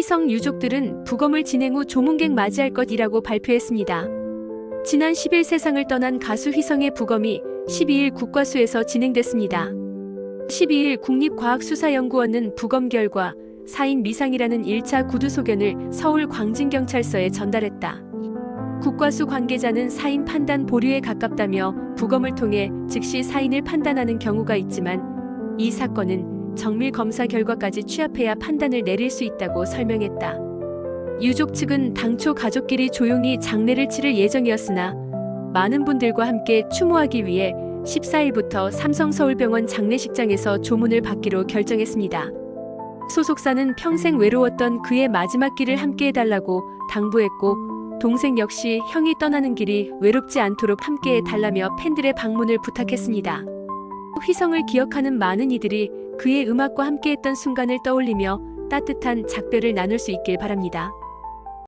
휘성 유족들은 부검을 진행 후 조문객 맞이할 것이라고 발표했습니다. 지난 10일 세상을 떠난 가수 휘성의 부검이 12일 국과수에서 진행됐습니다. 12일 국립과학수사연구원은 부검 결과 사인 미상이라는 1차 구두 소견을 서울 광진경찰서에 전달했다. 국과수 관계자는 사인 판단 보류에 가깝다며 부검을 통해 즉시 사인을 판단하는 경우가 있지만 이 사건은 정밀 검사 결과까지 취합해야 판단을 내릴 수 있다고 설명했다. 유족 측은 당초 가족끼리 조용히 장례를 치를 예정이었으나 많은 분들과 함께 추모하기 위해 14일부터 삼성서울병원 장례식장에서 조문을 받기로 결정했습니다. 소속사는 평생 외로웠던 그의 마지막 길을 함께 해달라고 당부했고 동생 역시 형이 떠나는 길이 외롭지 않도록 함께 해달라며 팬들의 방문을 부탁했습니다. 휘성을 기억하는 많은 이들이 그의 음악과 함께했던 순간을 떠올리며 따뜻한 작별을 나눌 수 있길 바랍니다.